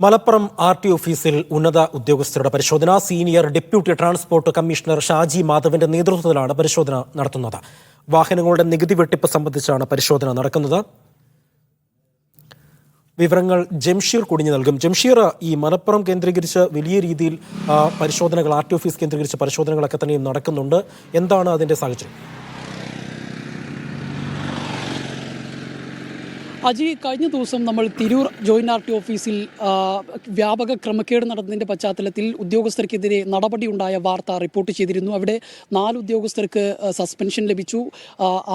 Malappuram R T ഓഫീസിൽ ഉന്നത ഉദ്യോഗസ്ഥരുടെ പരിശോധന. Senior deputy transport commissioner Shaji മാധവന്റെ നേതൃത്വത്തിലാണ് പരിശോധന നടത്തുന്നത്. വാഹനങ്ങളുടെ നികുതി വെട്ടിപ്പ് സംബന്ധിച്ചാണ് പരിശോധന നടക്കുന്നത്. വിവരങ്ങൾ ജംഷീർ കുടിഞ്ഞു നൽകും. ജംഷീർ ഈ മലപ്പുറം കേന്ദ്രീകരിച്ച് വലിയ രീതിയിൽ പരിശോധനകൾ ആർ ടി ഓഫീസ് കേന്ദ്രീകരിച്ച് പരിശോധനകളൊക്കെ തന്നെയും നടക്കുന്നുണ്ട്. എന്താണ് അതിന്റെ സാഹചര്യം? അജി കഴിഞ്ഞ ദിവസം നമ്മൾ തിരൂർ ജോയിന്റ് ആർ ടി ഓഫീസിൽ വ്യാപക ക്രമക്കേട് നടന്നതിന്റെ പശ്ചാത്തലത്തിൽ ഉദ്യോഗസ്ഥർക്കെതിരെ നടപടിയുണ്ടായ വാർത്ത റിപ്പോർട്ട് ചെയ്തിരുന്നു. അവിടെ നാല് ഉദ്യോഗസ്ഥർക്ക് സസ്പെൻഷൻ ലഭിച്ചു.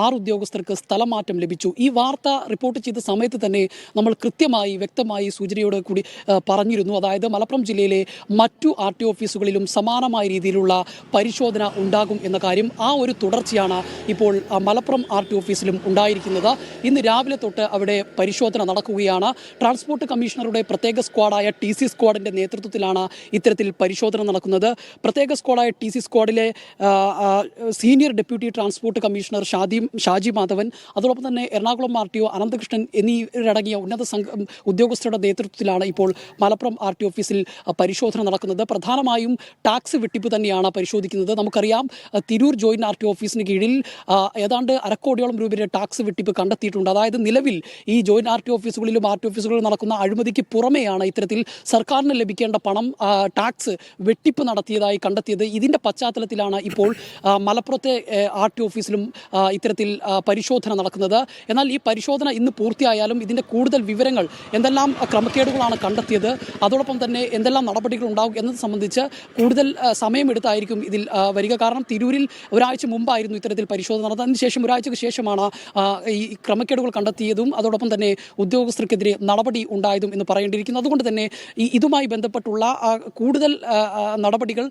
ആറ് ഉദ്യോഗസ്ഥർക്ക് സ്ഥലമാറ്റം ലഭിച്ചു. ഈ വാർത്ത റിപ്പോർട്ട് ചെയ്ത സമയത്ത് തന്നെ നമ്മൾ കൃത്യമായി വ്യക്തമായി സൂചനയോട് കൂടി പറഞ്ഞിരുന്നു. അതായത് മലപ്പുറം ജില്ലയിലെ മറ്റു ആർ ടി ഓഫീസുകളിലും സമാനമായ രീതിയിലുള്ള പരിശോധന ഉണ്ടാകും എന്ന കാര്യം ആ ഒരു തുടർച്ചയാണ് ഇപ്പോൾ മലപ്പുറം ആർ ടി ഓഫീസിലും ഉണ്ടായിരിക്കുന്നത്. ഇന്ന് രാവിലെ തൊട്ട് അവിടെ പരിശോധന നടക്കുകയാണ്. ട്രാൻസ്പോർട്ട് കമ്മീഷണറുടെ പ്രത്യേക സ്ക്വാഡായ ടി സി സ്ക്വാഡിന്റെ നേതൃത്വത്തിലാണ് ഇത്തരത്തിൽ പരിശോധന നടക്കുന്നത്. പ്രത്യേക സ്ക്വാഡായ T C സ്ക്വാഡിലെ senior deputy transport commissioner Shadi Shaji Madhavan അതോടൊപ്പം തന്നെ Ernakulam R T O Ananthakrishnan എന്നിവരടങ്ങിയ ഉന്നത സംഘം ഉദ്യോഗസ്ഥരുടെ നേതൃത്വത്തിലാണ് ഇപ്പോൾ മലപ്പുറം ആർ ടി ഓഫീസിൽ പരിശോധന നടക്കുന്നത്. പ്രധാനമായും ടാക്സ് വെട്ടിപ്പ് തന്നെയാണ് പരിശോധിക്കുന്നത്. നമുക്കറിയാം തിരൂർ ജോയിന്റ് ആർ ടി ഓഫീസിന് കീഴിൽ ഏതാണ്ട് അരക്കോടിയോളം രൂപയുടെ ടാക്സ് വെട്ടിപ്പ് കണ്ടെത്തിയിട്ടുണ്ട്. അതായത് നിലവിൽ ഈ ജോയിന്റ് ആർ ടി ഓഫീസുകളിലും ആർ ടി ഓഫീസുകളിലും നടക്കുന്ന അഴിമതിക്ക് പുറമെയാണ് ഇത്തരത്തിൽ സർക്കാരിന് ലഭിക്കേണ്ട പണം ടാക്സ് വെട്ടിപ്പ് നടത്തിയതായി കണ്ടെത്തിയത്. ഇതിന്റെ പശ്ചാത്തലത്തിലാണ് ഇപ്പോൾ മലപ്പുറത്തെ ആർ ടി ഓഫീസിലും ഇത്തരത്തിൽ പരിശോധന നടക്കുന്നത്. എന്നാൽ ഈ പരിശോധന ഇന്ന് പൂർത്തിയായാലും ഇതിന്റെ കൂടുതൽ വിവരങ്ങൾ എന്തെല്ലാം ക്രമക്കേടുകളാണ് കണ്ടെത്തിയത് അതോടൊപ്പം തന്നെ എന്തെല്ലാം നടപടികൾ ഉണ്ടാകും എന്നത് സംബന്ധിച്ച് കൂടുതൽ സമയമെടുത്തായിരിക്കും ഇതിൽ വരിക. കാരണം തിരൂരിൽ ഒരാഴ്ച മുമ്പായിരുന്നു ഇത്തരത്തിൽ പരിശോധന നടന്നത്. അതിനുശേഷം ഒരാഴ്ചയ്ക്ക് ശേഷമാണ് ഈ ക്രമക്കേടുകൾ കണ്ടെത്തിയതും അതോടൊപ്പം തന്നെ ഉദ്യോഗസ്ഥർക്കെതിരെ നടപടി ഉണ്ടായതും എന്ന് പറയേണ്ടിയിരിക്കുന്നു. അതുകൊണ്ട് തന്നെ ഈ ഇതുമായി ബന്ധപ്പെട്ടുള്ള കൂടുതൽ നടപടികൾ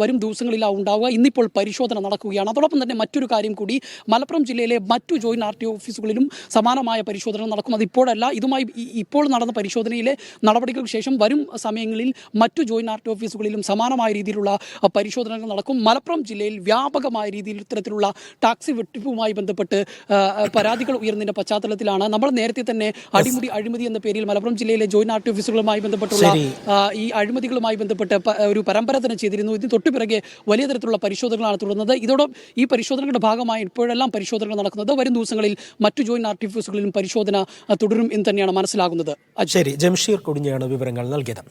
വരും ദിവസങ്ങളിലാണ് ഉണ്ടാവുക. ഇന്നിപ്പോൾ പരിശോധന നടക്കുകയാണ്. അതോടൊപ്പം തന്നെ മറ്റൊരു കാര്യം കൂടി മലപ്പുറം ജില്ലയിലെ മറ്റു ജോയിന്റ് ആർ ടി ഓഫീസുകളിലും സമാനമായ പരിശോധന നടക്കും. അത് ഇപ്പോഴല്ല ഇതുമായി ഇപ്പോൾ നടന്ന പരിശോധനയിലെ നടപടികൾക്ക് ശേഷം വരും സമയങ്ങളിൽ മറ്റു ജോയിന്റ് ആർ ടി ഓഫീസുകളിലും സമാനമായ രീതിയിലുള്ള പരിശോധനകൾ നടക്കും. മലപ്പുറം ജില്ലയിൽ വ്യാപകമായ രീതിയിൽ ഇത്തരത്തിലുള്ള ടാക്സി വെട്ടിപ്പുമായി ബന്ധപ്പെട്ട് പരാതികൾ ഉയർന്നതിന്റെ പശ്ചാത്തലത്തിലാണ്. നമ്മൾ നേരത്തെ തന്നെ അടിമുടി അഴിമതി എന്ന പേരിൽ മലപ്പുറം ജില്ലയിലെ ജോയിന്റ് ആർട്ടി ഓഫീസുകളുമായി ബന്ധപ്പെട്ടുള്ള ഈ അഴിമതികളുമായി ബന്ധപ്പെട്ട് ഒരു പരമ്പര തന്നെ ചെയ്തിരുന്നു. ഇതിന് തൊട്ടു പിറകെ വലിയ തരത്തിലുള്ള പരിശോധനകളാണ് തുടർന്നത്. ഇതോടൊപ്പം ഈ പരിശോധനകളുടെ ഭാഗമായി ഇപ്പോഴെല്ലാം പരിശോധനകൾ നടക്കുന്നത് വരും ദിവസങ്ങളിൽ മറ്റു ജോയിന്റ് ആർട്ടി ഓഫീസുകളിലും പരിശോധന തുടരും എന്ന് തന്നെയാണ് മനസ്സിലാകുന്നത്. ശരി. ജംഷീർ കൊടിഞ്ഞയാണ് വിവരങ്ങൾ നൽകിയത്.